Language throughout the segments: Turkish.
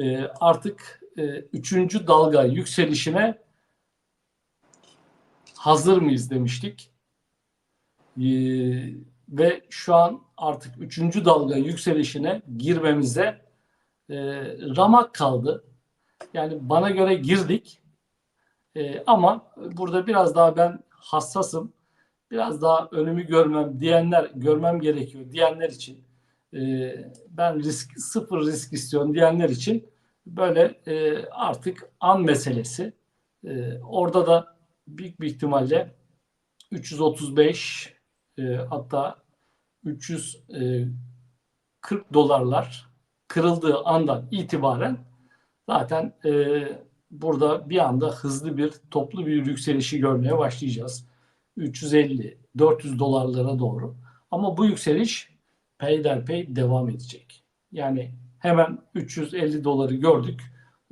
e, artık e, üçüncü dalga yükselişine hazır mıyız demiştik. E, ve şu an artık üçüncü dalga yükselişine girmemize e, ramak kaldı. Yani bana göre girdik. E, ama burada biraz daha ben hassasım. Biraz daha önümü görmem diyenler görmem gerekiyor diyenler için e, ben risk sıfır risk istiyorum diyenler için böyle e, artık an meselesi. E, orada da büyük bir ihtimalle 335 e, hatta 340 dolarlar kırıldığı andan itibaren zaten e, burada bir anda hızlı bir toplu bir yükselişi görmeye başlayacağız. 350 400 dolarlara doğru. Ama bu yükseliş peyderpey devam edecek. Yani hemen 350 doları gördük.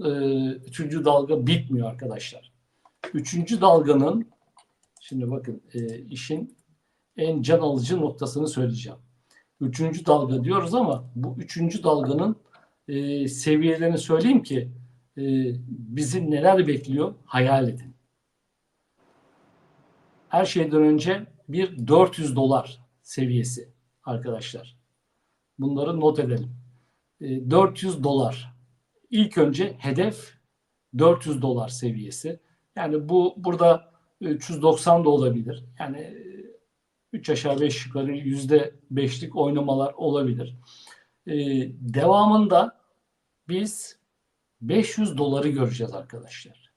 Ee, üçüncü dalga bitmiyor arkadaşlar. Üçüncü dalganın şimdi bakın e, işin en can alıcı noktasını söyleyeceğim. Üçüncü dalga diyoruz ama bu üçüncü dalganın e, seviyelerini söyleyeyim ki e, bizi neler bekliyor hayal edin. Her şeyden önce bir 400 dolar seviyesi arkadaşlar. Bunları not edelim. 400 dolar. İlk önce hedef 400 dolar seviyesi. Yani bu burada 390 da olabilir. Yani 3 aşağı 5 yukarı yüzde beşlik oynamalar olabilir. Devamında biz 500 doları göreceğiz arkadaşlar.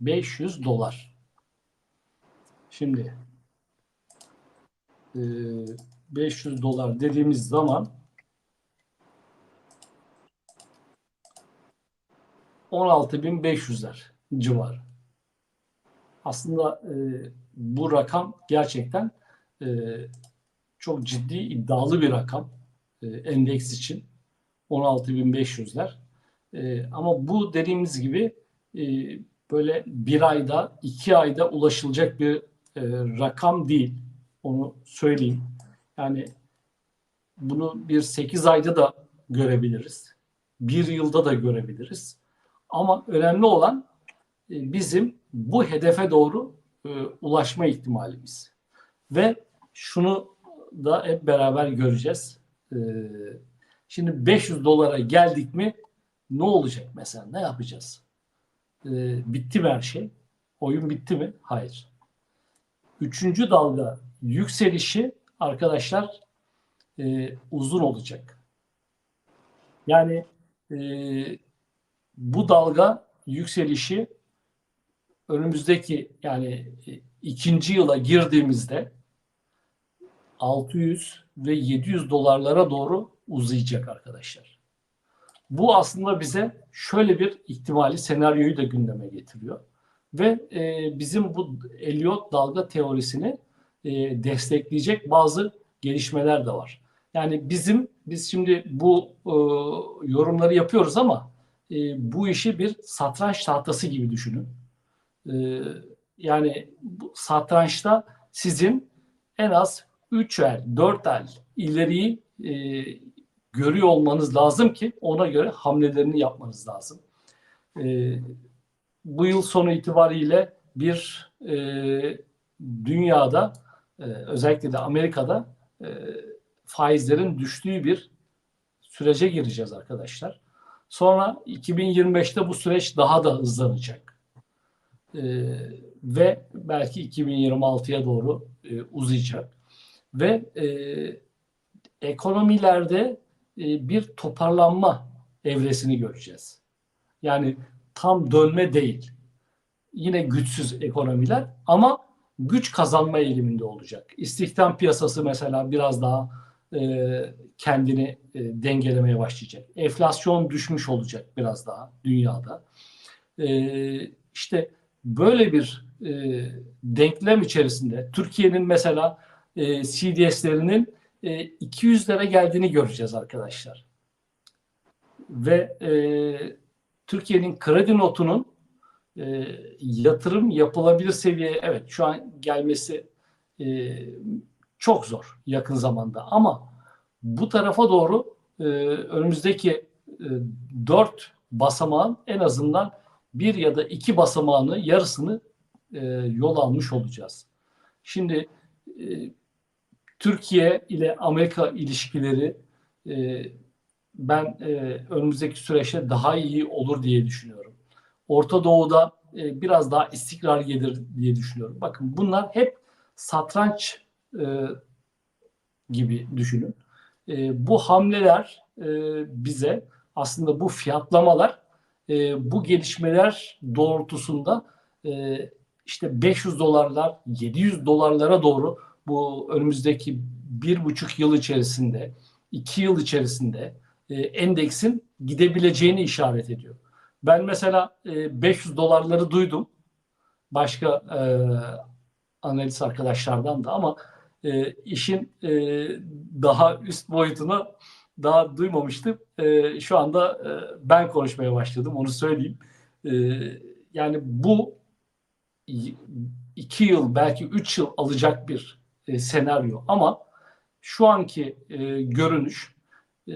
500 dolar. Şimdi 500 dolar dediğimiz zaman 16.500'ler civarı. Aslında e, bu rakam gerçekten e, çok ciddi iddialı bir rakam e, endeks için 16.500'ler. E, ama bu dediğimiz gibi e, böyle bir ayda iki ayda ulaşılacak bir e, rakam değil. Onu söyleyeyim. Yani bunu bir 8 ayda da görebiliriz. Bir yılda da görebiliriz. Ama önemli olan e, bizim bu hedefe doğru e, ulaşma ihtimalimiz. Ve şunu da hep beraber göreceğiz. E, şimdi 500 dolara geldik mi ne olacak mesela? Ne yapacağız? Bitti mi her şey? Oyun bitti mi? Hayır. Üçüncü dalga yükselişi arkadaşlar uzun olacak. Yani bu dalga yükselişi önümüzdeki yani e, ikinci yıla girdiğimizde 600 ve 700 dolarlara doğru uzayacak arkadaşlar. Bu aslında bize şöyle bir ihtimali senaryoyu da gündeme getiriyor. Ve e, bizim bu Elliot dalga teorisini e, destekleyecek bazı gelişmeler de var. Yani bizim biz şimdi bu e, yorumları yapıyoruz ama e, bu işi bir satranç tahtası gibi düşünün. E, yani bu satrançta sizin en az 3 el, 4 el ileriyi e, görüyor olmanız lazım ki ona göre hamlelerini yapmanız lazım. E, bu yıl sonu itibariyle bir e, dünyada e, özellikle de Amerika'da e, faizlerin düştüğü bir sürece gireceğiz arkadaşlar. Sonra 2025'te bu süreç daha da hızlanacak. Ee, ve belki 2026'ya doğru e, uzayacak. Ve e, ekonomilerde e, bir toparlanma evresini göreceğiz. Yani tam dönme değil. Yine güçsüz ekonomiler ama güç kazanma eğiliminde olacak. İstihdam piyasası mesela biraz daha e, kendini e, dengelemeye başlayacak. Enflasyon düşmüş olacak biraz daha dünyada. E, işte böyle bir e, denklem içerisinde Türkiye'nin mesela e, CDS'lerinin e, 200'lere geldiğini göreceğiz arkadaşlar. Ve e, Türkiye'nin kredi notunun e, yatırım yapılabilir seviyeye evet şu an gelmesi e, çok zor yakın zamanda ama bu tarafa doğru e, önümüzdeki e, 4 basamağın en azından bir ya da iki basamağını yarısını e, yol almış olacağız. Şimdi e, Türkiye ile Amerika ilişkileri e, ben e, önümüzdeki süreçte daha iyi olur diye düşünüyorum. Orta Doğu'da e, biraz daha istikrar gelir diye düşünüyorum. Bakın bunlar hep satranç e, gibi düşünün. E, bu hamleler e, bize aslında bu fiyatlamalar e, bu gelişmeler doğrultusunda e, işte 500 dolarlar 700 dolarlara doğru bu önümüzdeki bir buçuk yıl içerisinde iki yıl içerisinde e, endeksin gidebileceğini işaret ediyor. Ben mesela e, 500 dolarları duydum başka e, analiz arkadaşlardan da ama e, işin e, daha üst boyutunu daha duymamıştım. E, şu anda e, ben konuşmaya başladım onu söyleyeyim. E, yani bu iki yıl belki üç yıl alacak bir e, senaryo ama şu anki e, görünüş e,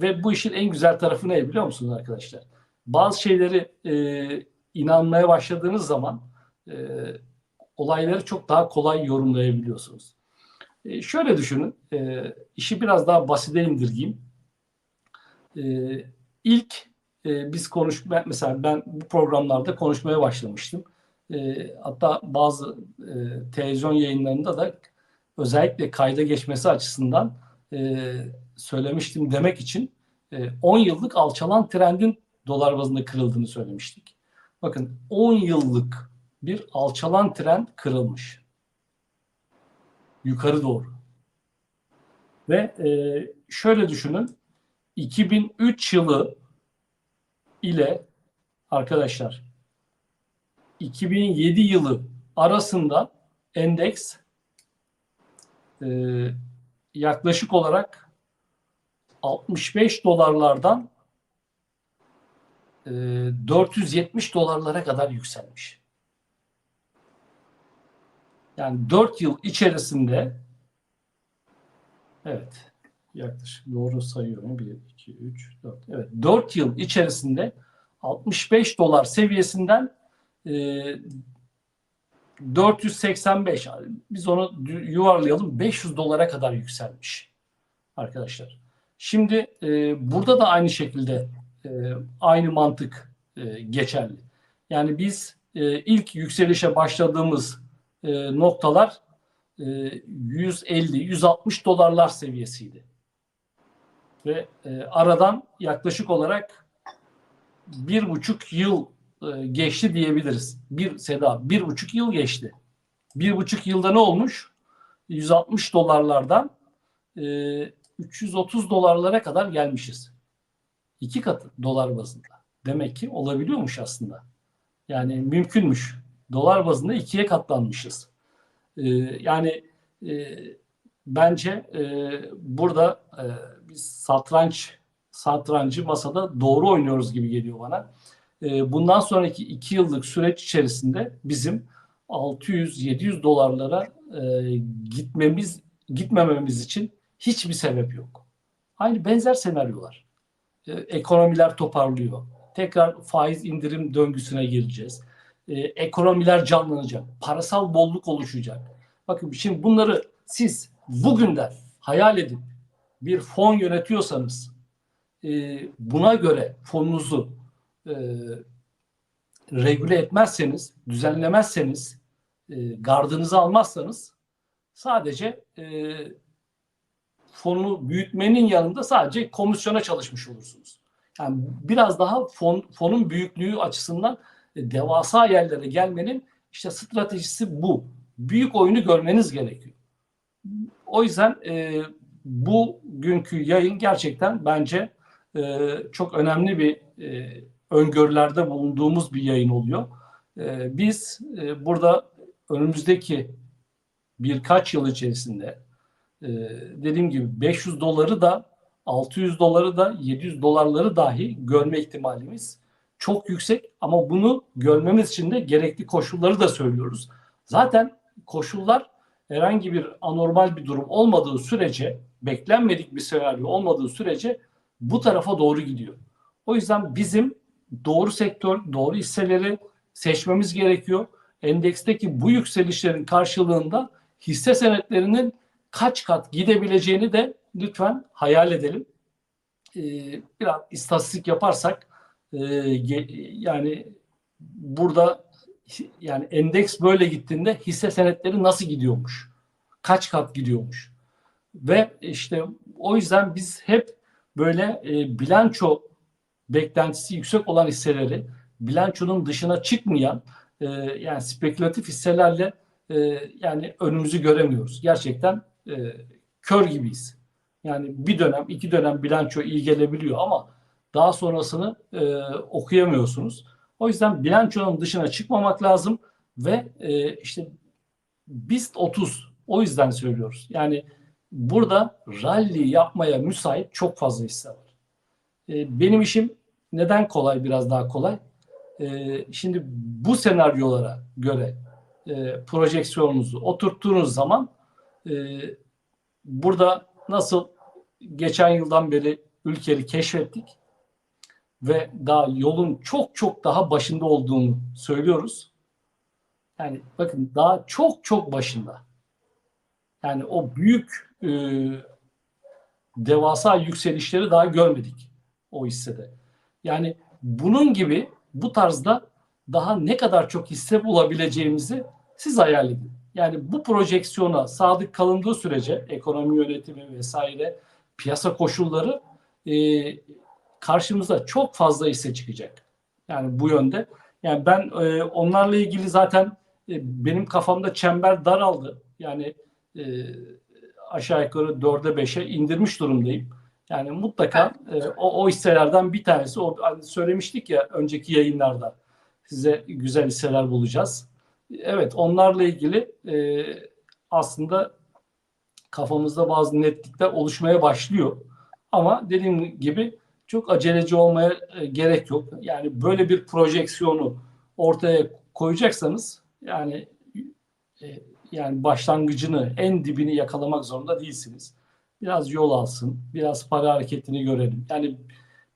ve bu işin en güzel tarafı ne biliyor musunuz arkadaşlar? Bazı şeyleri e, inanmaya başladığınız zaman e, olayları çok daha kolay yorumlayabiliyorsunuz. E, şöyle düşünün, e, işi biraz daha basite indirgeyim. E, ilk e, biz konuş, mesela ben bu programlarda konuşmaya başlamıştım. E, hatta bazı e, televizyon yayınlarında da özellikle kayda geçmesi açısından e, söylemiştim demek için e, 10 yıllık alçalan trendin dolar bazında kırıldığını söylemiştik. Bakın 10 yıllık bir alçalan trend kırılmış. Yukarı doğru. Ve e, şöyle düşünün 2003 yılı ile arkadaşlar 2007 yılı arasında endeks e, yaklaşık olarak 65 dolarlardan e, 470 dolarlara kadar yükselmiş. Yani 4 yıl içerisinde evet yaklaşık doğru sayıyorum 1, 2, 3, 4 evet 4 yıl içerisinde 65 dolar seviyesinden e, 485 biz onu yuvarlayalım 500 dolara kadar yükselmiş arkadaşlar. Şimdi e, burada da aynı şekilde e, aynı mantık e, geçerli. Yani biz e, ilk yükselişe başladığımız e, noktalar e, 150-160 dolarlar seviyesiydi. Ve e, aradan yaklaşık olarak bir buçuk yıl e, geçti diyebiliriz. Bir Seda bir buçuk yıl geçti. Bir buçuk yılda ne olmuş? 160 dolarlardan e, 330 dolarlara kadar gelmişiz. İki katı dolar bazında. Demek ki olabiliyormuş aslında. Yani mümkünmüş. Dolar bazında ikiye katlanmışız. E, yani e, bence e, burada e, biz satranç satrancı masada doğru oynuyoruz gibi geliyor bana. Ee, bundan sonraki iki yıllık süreç içerisinde bizim 600-700 dolarlara e, gitmemiz gitmememiz için hiçbir sebep yok. Aynı benzer senaryolar. Ee, ekonomiler toparlıyor. Tekrar faiz indirim döngüsüne gireceğiz. Ee, ekonomiler canlanacak. Parasal bolluk oluşacak. Bakın şimdi bunları siz bugünden hayal edip bir fon yönetiyorsanız e, buna göre fonunuzu e, regüle etmezseniz, düzenlemezseniz, e, gardınızı almazsanız sadece e, fonu büyütmenin yanında sadece komisyona çalışmış olursunuz. Yani biraz daha fon, fonun büyüklüğü açısından e, devasa yerlere gelmenin işte stratejisi bu. Büyük oyunu görmeniz gerekiyor. O yüzden e, bu günkü yayın gerçekten bence e, çok önemli bir e, öngörülerde bulunduğumuz bir yayın oluyor. E, biz e, burada önümüzdeki birkaç yıl içerisinde e, dediğim gibi 500 doları da 600 doları da 700 dolarları dahi görme ihtimalimiz çok yüksek ama bunu görmemiz için de gerekli koşulları da söylüyoruz. Zaten koşullar herhangi bir anormal bir durum olmadığı sürece, beklenmedik bir senaryo olmadığı sürece bu tarafa doğru gidiyor. O yüzden bizim doğru sektör, doğru hisseleri seçmemiz gerekiyor. Endeksteki bu yükselişlerin karşılığında hisse senetlerinin kaç kat gidebileceğini de lütfen hayal edelim. Ee, biraz istatistik yaparsak e, yani burada yani endeks böyle gittiğinde hisse senetleri nasıl gidiyormuş? Kaç kat gidiyormuş? Ve işte o yüzden biz hep böyle e, bilanço beklentisi yüksek olan hisseleri bilançonun dışına çıkmayan e, yani spekülatif hisselerle e, yani önümüzü göremiyoruz. Gerçekten e, kör gibiyiz. Yani bir dönem, iki dönem bilanço iyi gelebiliyor ama daha sonrasını e, okuyamıyorsunuz. O yüzden bilançonun dışına çıkmamak lazım ve e, işte BIST 30 o yüzden söylüyoruz. Yani burada rally yapmaya müsait çok fazla hisse var. E, benim işim neden kolay biraz daha kolay? E, şimdi bu senaryolara göre e, projeksiyonunuzu oturttuğunuz zaman e, burada nasıl geçen yıldan beri ülkeyi keşfettik ve daha yolun çok çok daha başında olduğunu söylüyoruz. Yani bakın daha çok çok başında. Yani o büyük e, devasa yükselişleri daha görmedik o hissede. Yani bunun gibi bu tarzda daha ne kadar çok hisse bulabileceğimizi siz hayal edin. Yani bu projeksiyona sadık kalındığı sürece ekonomi yönetimi vesaire piyasa koşulları e, karşımıza çok fazla hisse çıkacak. Yani bu yönde. Yani ben e, onlarla ilgili zaten e, benim kafamda çember daraldı. Yani e, aşağı yukarı dörde beşe indirmiş durumdayım. Yani mutlaka e, o, o hisselerden bir tanesi. O hani söylemiştik ya önceki yayınlarda size güzel hisseler bulacağız. Evet onlarla ilgili e, aslında kafamızda bazı netlikler oluşmaya başlıyor. Ama dediğim gibi çok aceleci olmaya e, gerek yok. Yani böyle bir projeksiyonu ortaya koyacaksanız yani e, yani başlangıcını en dibini yakalamak zorunda değilsiniz. Biraz yol alsın, biraz para hareketini görelim. Yani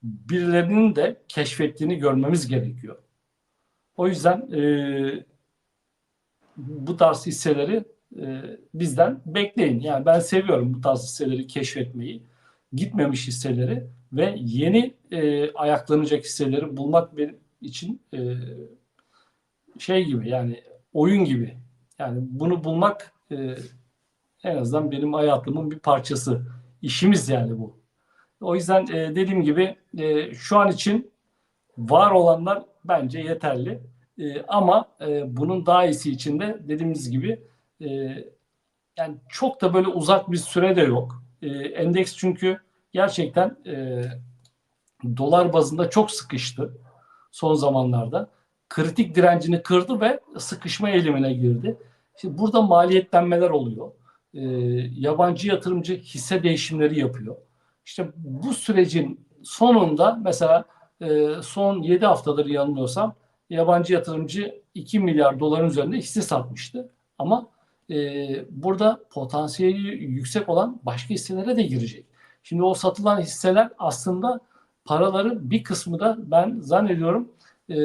birilerinin de keşfettiğini görmemiz gerekiyor. O yüzden e, bu tarz hisseleri e, bizden bekleyin. Yani ben seviyorum bu tarz hisseleri keşfetmeyi. Gitmemiş hisseleri ve yeni e, ayaklanacak hisseleri bulmak benim için e, şey gibi yani oyun gibi. Yani bunu bulmak e, en azından benim hayatımın bir parçası. İşimiz yani bu. O yüzden e, dediğim gibi e, şu an için var olanlar bence yeterli. E, ama e, bunun daha iyisi için de dediğimiz gibi e, yani çok da böyle uzak bir süre de yok. E, endeks çünkü gerçekten e, dolar bazında çok sıkıştı son zamanlarda. Kritik direncini kırdı ve sıkışma eğilimine girdi. Şimdi burada maliyetlenmeler oluyor. E, yabancı yatırımcı hisse değişimleri yapıyor. İşte bu sürecin sonunda mesela e, son 7 haftadır yanılmıyorsam yabancı yatırımcı 2 milyar doların üzerinde hisse satmıştı. Ama e, burada potansiyeli yüksek olan başka hisselere de girecek. Şimdi o satılan hisseler aslında paraların bir kısmı da ben zannediyorum e,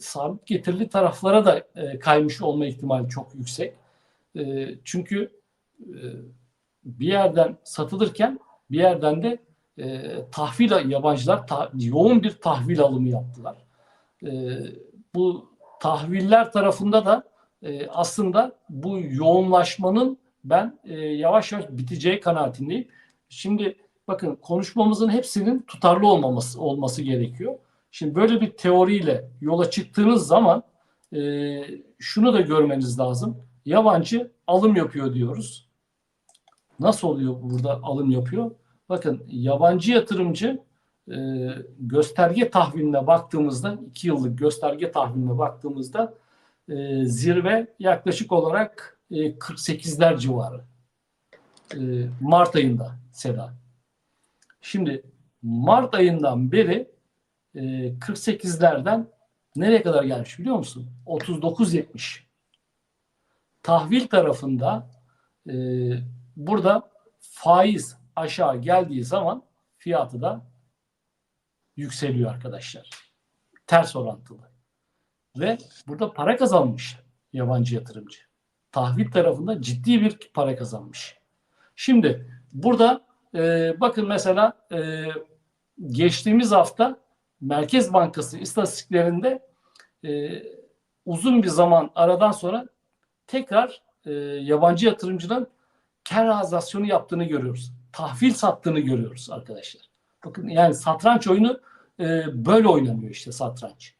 sabit getirili taraflara da e, kaymış olma ihtimali çok yüksek. E, çünkü e, bir yerden satılırken bir yerden de e, tahvil yabancılar ta, yoğun bir tahvil alımı yaptılar. E, bu tahviller tarafında da e, aslında bu yoğunlaşmanın ben e, yavaş yavaş biteceği kanaatindeyim. Şimdi bakın konuşmamızın hepsinin tutarlı olmaması olması gerekiyor. Şimdi böyle bir teoriyle yola çıktığınız zaman e, şunu da görmeniz lazım. Yabancı alım yapıyor diyoruz. Nasıl oluyor burada alım yapıyor? Bakın yabancı yatırımcı e, gösterge tahviline baktığımızda iki yıllık gösterge tahviline baktığımızda e, zirve yaklaşık olarak e, 48'ler civarı. E, Mart ayında Seda. Şimdi Mart ayından beri e, 48'lerden nereye kadar gelmiş biliyor musun? 39.70. Tahvil tarafında e, burada faiz aşağı geldiği zaman fiyatı da yükseliyor arkadaşlar. ters orantılı. Ve burada para kazanmış yabancı yatırımcı. Tahvil tarafında ciddi bir para kazanmış. Şimdi burada e, bakın mesela e, geçtiğimiz hafta Merkez Bankası istatistiklerinde e, uzun bir zaman aradan sonra tekrar e, yabancı yatırımcının kar realizasyonu yaptığını görüyoruz. Tahvil sattığını görüyoruz arkadaşlar. Bakın yani satranç oyunu e, böyle oynanıyor işte satranç.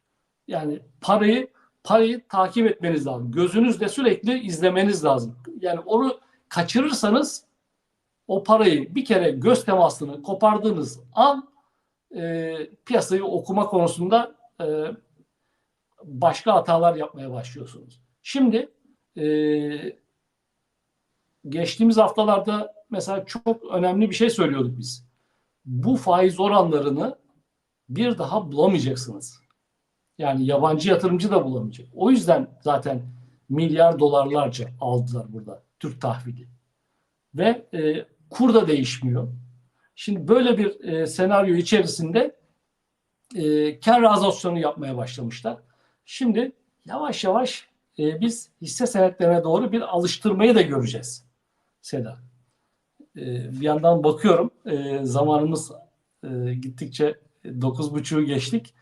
Yani parayı parayı takip etmeniz lazım. Gözünüzle sürekli izlemeniz lazım. Yani onu kaçırırsanız o parayı bir kere göz temasını kopardığınız an e, piyasayı okuma konusunda e, başka hatalar yapmaya başlıyorsunuz. Şimdi e, geçtiğimiz haftalarda mesela çok önemli bir şey söylüyorduk biz. Bu faiz oranlarını bir daha bulamayacaksınız. Yani yabancı yatırımcı da bulamayacak. O yüzden zaten milyar dolarlarca aldılar burada Türk tahvili. Ve e, kur da değişmiyor. Şimdi böyle bir e, senaryo içerisinde e, kar realizasyonu yapmaya başlamışlar. Şimdi yavaş yavaş e, biz hisse senetlerine doğru bir alıştırmayı da göreceğiz. Seda. E, bir yandan bakıyorum e, zamanımız e, gittikçe 9.30'u geçtik.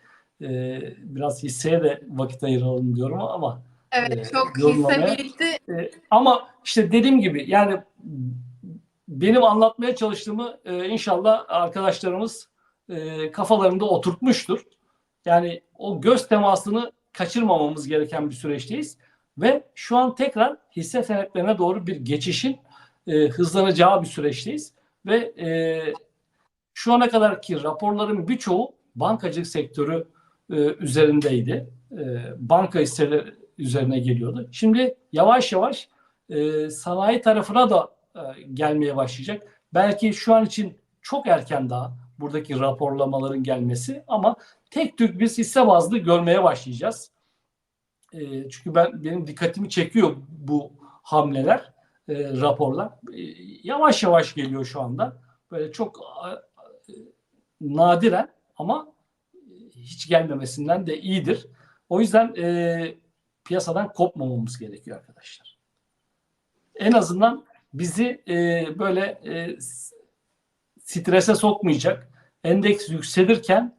E, biraz hisseye de vakit ayıralım diyorum ama Evet çok yorumlamaya- hisse birikti. e, ama işte dediğim gibi yani benim anlatmaya çalıştığımı e, inşallah arkadaşlarımız e, kafalarında oturtmuştur. Yani o göz temasını kaçırmamamız gereken bir süreçteyiz ve şu an tekrar hisse senetlerine doğru bir geçişin e, hızlanacağı bir süreçteyiz ve e, şu ana kadarki raporların birçoğu bankacılık sektörü e, üzerindeydi. E, banka hisseleri üzerine geliyordu. Şimdi yavaş yavaş e, sanayi tarafına da e, gelmeye başlayacak. Belki şu an için çok erken daha buradaki raporlamaların gelmesi ama tek tük biz hisse bazlı görmeye başlayacağız. E, çünkü ben benim dikkatimi çekiyor bu hamleler, e, raporlar. E, yavaş yavaş geliyor şu anda. Böyle çok e, nadiren ama hiç gelmemesinden de iyidir. O yüzden e, piyasadan kopmamamız gerekiyor arkadaşlar. En azından bizi e, böyle e, strese sokmayacak, endeks yükselirken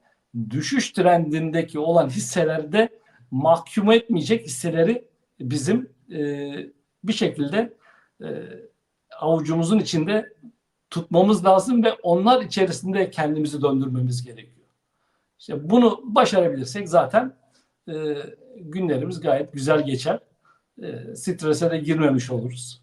düşüş trendindeki olan hisselerde mahkum etmeyecek hisseleri bizim e, bir şekilde e, avucumuzun içinde tutmamız lazım ve onlar içerisinde kendimizi döndürmemiz gerekiyor. İşte bunu başarabilirsek zaten e, günlerimiz gayet güzel geçer. E, strese de girmemiş oluruz.